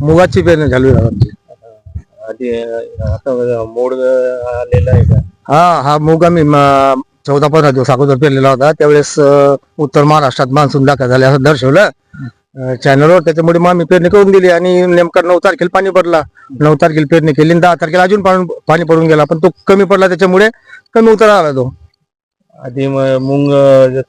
मुगाची पेरणी झाली आहे आमची. आधी अं, आता मोड आलेला आहे का? हा हा मूग आम्ही म- चौदा पंधरा दिवस अगोदर पेरलेला होता. त्यावेळेस अं, उत्तर महाराष्ट्रात मान्सून दाखल झाले असं दर्शवलं. अं, चॅनलवर त्याच्यामुळे मग आम्ही पेरणी करून दिली आणि नेमका नऊ तारखेला पाणी पडला. नऊ तारखेला पेरणी केली आणि दहा तारखेला अजून पाणी पाणी पडून गेला. पण तो कमी पडला त्याच्यामुळे कमी उतार आला तो. आधी मग मुंग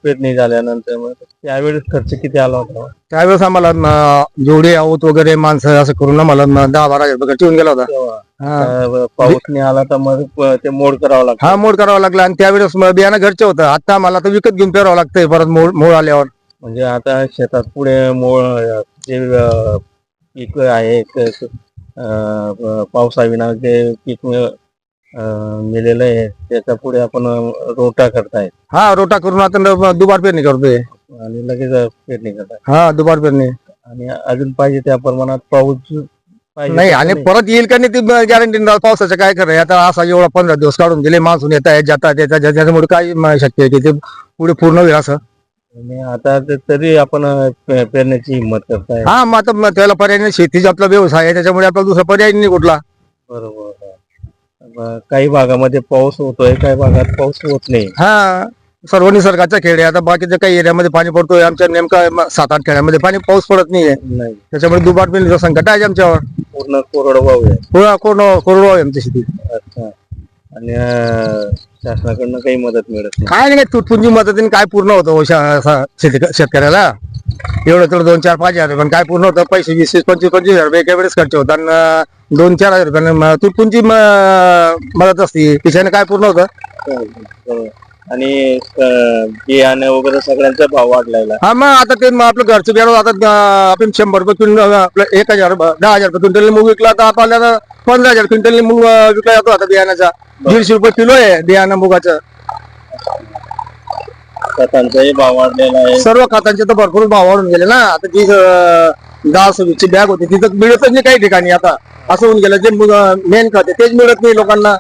पेरणी झाल्यानंतर मग त्यावेळेस खर्च किती आला होता? त्यावेळेस आम्हाला न- जेवढे आवत वगैरे माणसं असं करून आम्हाला न- दहा बारा हजार रुपये ठेवून गेला होता. तेव्हा. हा. अं, पाऊस नाही आला तर मग प- ते मोड करावं लागतं. हा मोड करावा लागला आणि त्यावेळेस बियाणं घरचे होतं. आता आम्हाला तर विकत घेऊन पेरावं लागतंय परत मोड मोड आल्यावर. म्हणजे आता शेतात पुढे मोळ अं, जे अं, पीक आहे क- क- अं, प- पावसाविना जे पीक मेलेलं आहे. त्याच्या पुढे आपण रोटा करताय. हा रोटा करून आता दुबार पेरणी करतोय. आणि लगेच पेरणी करताय. हा दुबार पेरणी. आणि अजून पाहिजे त्या प्रमाणात पाऊस नाही आणि परत येईल का नाही ती गॅरंटी पावसाचं काय आहे? आता असा एवढा पंधरा दिवस काढून गेले मान्सून येत आहे जातात येतात त्याच्यामुळे काय शक्य आहे की ते पुढे पूर्ण होईल असं? आता तरी आपण पेरण्याची हिंमत करताय. हा मग आता त्याला पर्याय नाही. शेतीचा आपला व्यवसाय आहे त्याच्यामुळे आपला दुसरा पर्याय नाही कुठला. बरोबर. काही भागामध्ये पाऊस होतोय काही भागात पाऊस होत नाही. हा सर्व निसर्गाचा खेळ आहे आता बाकीच्या काही एरियामध्ये पाणी पडतोय आमच्या नेमका म- सात आठ खेड्यामध्ये पाणी पाऊस पडत नाहीये. नाही. त्याच्यामुळे दुबार पेरणीचं संकट आहे आमच्यावर. पूर्ण कोरडवाहू आहे. कोरडा कोरडा कोरडा आहे आमची शेती. अच्छा. आणि अं, शासनाकडनं काही मदत मिळत नाही. काय नाही तुटपुंजी मदतीने काय पूर्ण होतं हो शा- शेती शेतकऱ्याला? एवढं तर दोन चार पाच हजार रुपये काय पूर्ण होतं पैसे वीस वीस पंचवीस पंचवीस हजार रुपये एका वेळेस खर्च होता. आणि दोन चार हजार रुपयाने म- मदत असते? तिच्याने काय पूर्ण होतं. आणि बियाणं वगैरे सगळ्यांचा भाव वाढलेला हा मग आता ते आपलं घरचं बियाणं आता आपण शंभर रुपये क्विंटल आपलं एक हजार दहा हजार रुपये क्विंटल मूग विकला तर आपल्याला पंधरा हजार क्विंटल मूग विकला जातो आता बियाण्याचा. दीडशे रुपये किलो आहे बियाणं मुगाचं. खतांचाही भाव वाढलेला आहे. सर्व खात्यांचे तर भरपूर भाव वाढून गेले ना. आता जी अं, दहा सव्वीसची बॅग होती तिथं मिळतच नाही काही ठिकाणी आता. असं होऊन गेलं. जे मेन खाते तेच मिळत नाही लोकांना.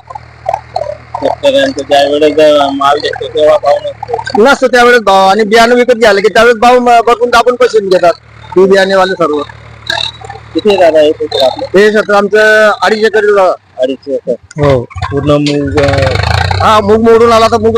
शेतकऱ्यांचं माल घेतो तेव्हा भाव नसतो. नसतं त्यावेळेस भाव. आणि बियाणं विकत घ्यायला की त्यावेळेस भाव म- बघून दाबून पैसे घेतात. ती बियाणेवाले सर्व. किती आहे आपलं? हे क्षेत्र आमचं अडीच एकर अडीच एकर. हो. पूर्ण मूग अं, हा मूग मोडून आला तर मूग